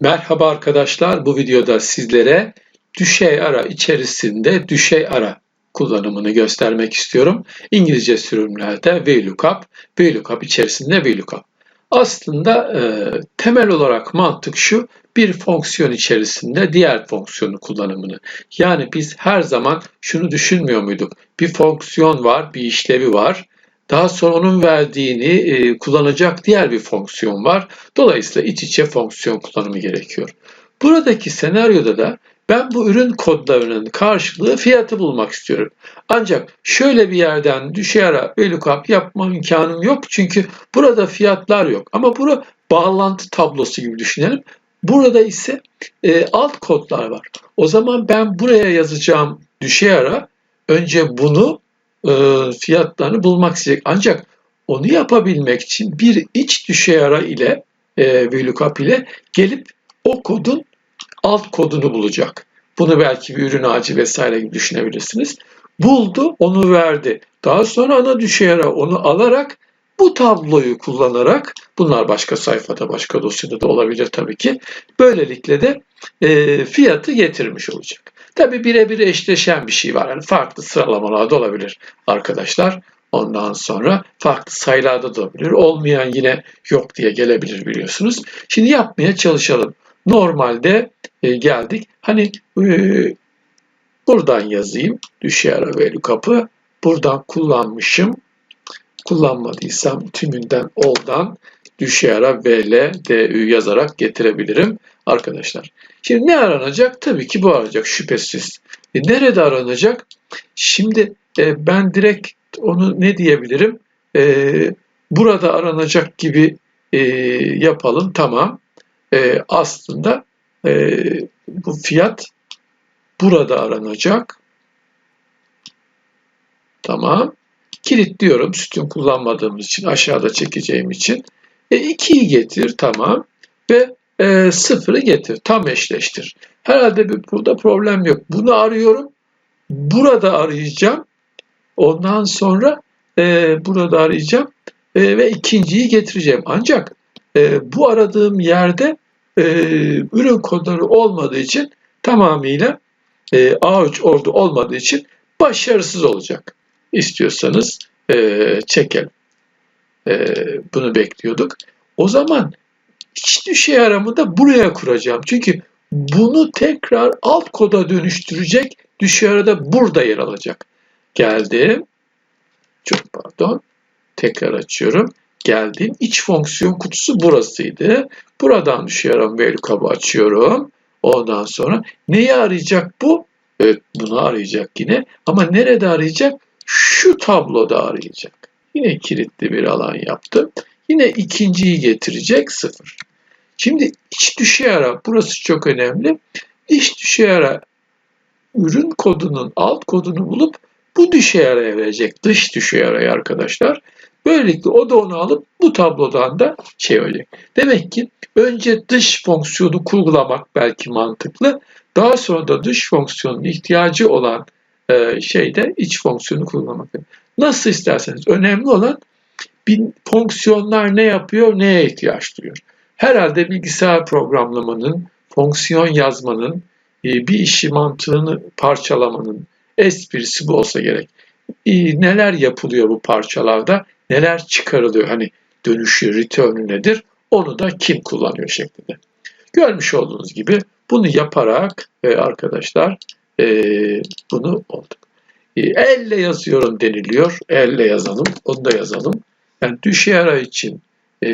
Merhaba arkadaşlar. Bu videoda sizlere düşey ara içerisinde düşey ara kullanımını göstermek istiyorum. İngilizce sürümlerde VLOOKUP, VLOOKUP içerisinde VLOOKUP. Aslında e, temel olarak mantık şu, bir fonksiyon içerisinde diğer fonksiyonu kullanımını. Yani biz her zaman şunu düşünmüyor muyduk? Bir fonksiyon var, bir işlevi var. Daha sonra onun verdiğini e, kullanacak diğer bir fonksiyon var. Dolayısıyla iç içe fonksiyon kullanımı gerekiyor. Buradaki senaryoda da ben bu ürün kodlarının karşılığı fiyatı bulmak istiyorum. Ancak şöyle bir yerden düşey ara VLOOKUP yapma imkanım yok. Çünkü burada fiyatlar yok. Ama bunu bağlantı tablosu gibi düşünelim. Burada ise e, alt kodlar var. O zaman ben buraya yazacağım düşey ara önce bunu e, fiyatlarını bulmak isteyecek. Ancak onu yapabilmek için bir iç düşey ara ile e, VLOOKUP ile gelip o kodun alt kodunu bulacak. Bunu belki bir ürün ağacı vesaire gibi düşünebilirsiniz. Buldu, onu verdi. Daha sonra ana düşey ara onu alarak bu tabloyu kullanarak bunlar başka sayfada başka dosyada da olabilir tabii ki. Böylelikle de e, fiyatı getirmiş olacak. Tabii birebir eşleşen bir şey var. Yani farklı sıralamalarda olabilir arkadaşlar. Ondan sonra farklı sayılarda da olabilir. Olmayan yine yok diye gelebilir biliyorsunuz. Şimdi yapmaya çalışalım. Normalde e, geldik. Hani e, buradan yazayım. Düşey ara ve kapı. Buradan kullanmışım. Kullanmadıysam tümünden oldan düşey ara VL, DÜ yazarak getirebilirim arkadaşlar. Şimdi ne aranacak? Tabii ki bu aranacak şüphesiz. E, nerede aranacak? Şimdi e, ben direkt onu ne diyebilirim? E, burada aranacak gibi e, yapalım. Tamam. E, aslında e, bu fiyat burada aranacak. Tamam. Kilitliyorum sütun kullanmadığımız için aşağıda çekeceğim için. E, 2'yi getir tamam ve e, sıfırı getir tam eşleştir. Herhalde bir, burada problem yok. Bunu arıyorum. Burada arayacağım. Ondan sonra e, burada arayacağım e, ve ikinciyi getireceğim. Ancak e, bu aradığım yerde e, ürün kodları olmadığı için tamamıyla e, A3 orada olmadığı için başarısız olacak. İstiyorsanız e, çekelim. E, bunu bekliyorduk. O zaman iç düşey aramı da buraya kuracağım. Çünkü bunu tekrar alt koda dönüştürecek düşey arada burada yer alacak. Geldim. Çok pardon. Tekrar açıyorum. Geldim. İç fonksiyon kutusu burasıydı. Buradan düşey aram VLOOKUP'ı açıyorum. Ondan sonra neyi arayacak bu? Evet bunu arayacak yine. Ama nerede arayacak? Şu tabloda arayacak. Yine kilitli bir alan yaptım. Yine ikinciyi getirecek sıfır. Şimdi iç düşey ara burası çok önemli. İç düşey ara ürün kodunun alt kodunu bulup bu düşey araya verecek. Dış düşey araya arkadaşlar. Böylelikle o da onu alıp bu tablodan da şey olacak. Demek ki önce dış fonksiyonu kurgulamak belki mantıklı. Daha sonra da dış fonksiyonun ihtiyacı olan e, şeyde iç fonksiyonu kurgulamak. Nasıl isterseniz önemli olan bir fonksiyonlar ne yapıyor, neye ihtiyaç duyuyor. Herhalde bilgisayar programlamanın, fonksiyon yazmanın, e, bir işi mantığını parçalamanın esprisi bu olsa gerek. E, neler yapılıyor bu parçalarda, neler çıkarılıyor, hani dönüşü, return'ü nedir, onu da kim kullanıyor şeklinde. Görmüş olduğunuz gibi bunu yaparak e, arkadaşlar bunu olduk. Elle yazıyorum deniliyor. Elle yazalım. Onu da yazalım. Yani düşey ara için e,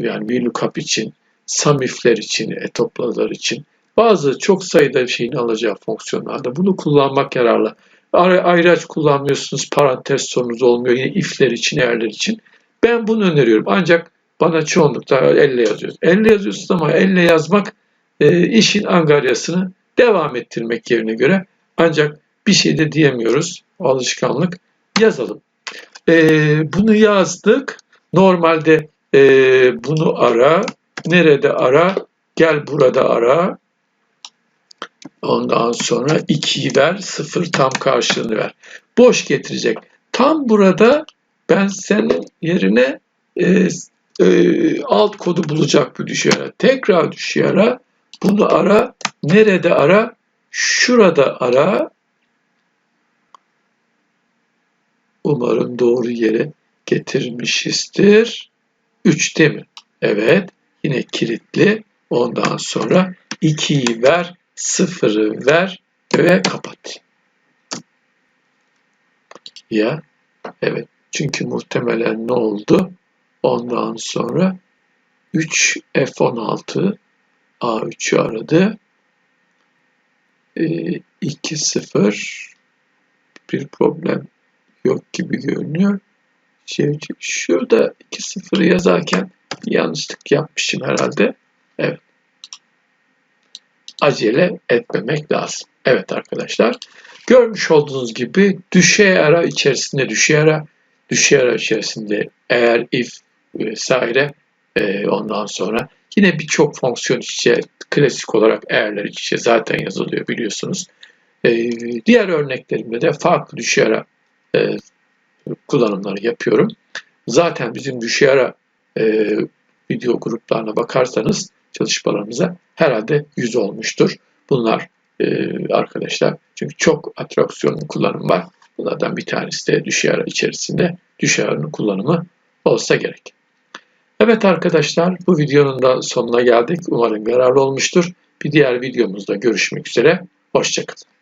yani VLOOKUP için, SUMIF'ler için, etoplalar için bazı çok sayıda şeyini alacağı fonksiyonlarda bunu kullanmak yararlı. Ayraç kullanmıyorsunuz, parantez sorunuz olmuyor yine if'ler için, eğerler için. Ben bunu öneriyorum. Ancak bana çoğunlukla elle yazıyoruz. Elle yazıyorsunuz ama elle yazmak e, işin angaryasını devam ettirmek yerine göre ancak bir şey de diyemiyoruz. Alışkanlık yazalım. E, bunu yazdık. Normalde e, bunu ara. Nerede ara? Gel burada ara. Ondan sonra 2'yi ver. 0 tam karşılığını ver. Boş getirecek. Tam burada ben senin yerine e, e, alt kodu bulacak bu düşey ara. Tekrar düşey ara. Bunu ara. Nerede ara? Şurada ara. Umarım doğru yere getirmişizdir. 3 değil mi? Evet. Yine kilitli. Ondan sonra 2'yi ver, 0'ı ver ve kapat. Ya evet. Çünkü muhtemelen ne oldu? Ondan sonra 3 F16 A3'ü aradı. E, 2-0 bir problem yok gibi görünüyor. Şey, şurada 2-0 yazarken yanlışlık yapmışım herhalde. Evet. Acele etmemek lazım. Evet arkadaşlar. Görmüş olduğunuz gibi düşey ara içerisinde düşey ara, düşey ara içerisinde eğer if vesaire e, ondan sonra yine birçok fonksiyon içe klasik olarak eğerler içe zaten yazılıyor biliyorsunuz. E, diğer örneklerimde de farklı düşey ara e, kullanımları yapıyorum. Zaten bizim düşey ara e, video gruplarına bakarsanız çalışmalarımıza herhalde yüz olmuştur. Bunlar e, arkadaşlar çünkü çok atraksiyonun kullanımı var. Bunlardan bir tanesi de düşey ara içerisinde düşey aranın kullanımı olsa gerek. Evet arkadaşlar bu videonun da sonuna geldik. Umarım yararlı olmuştur. Bir diğer videomuzda görüşmek üzere. Hoşçakalın.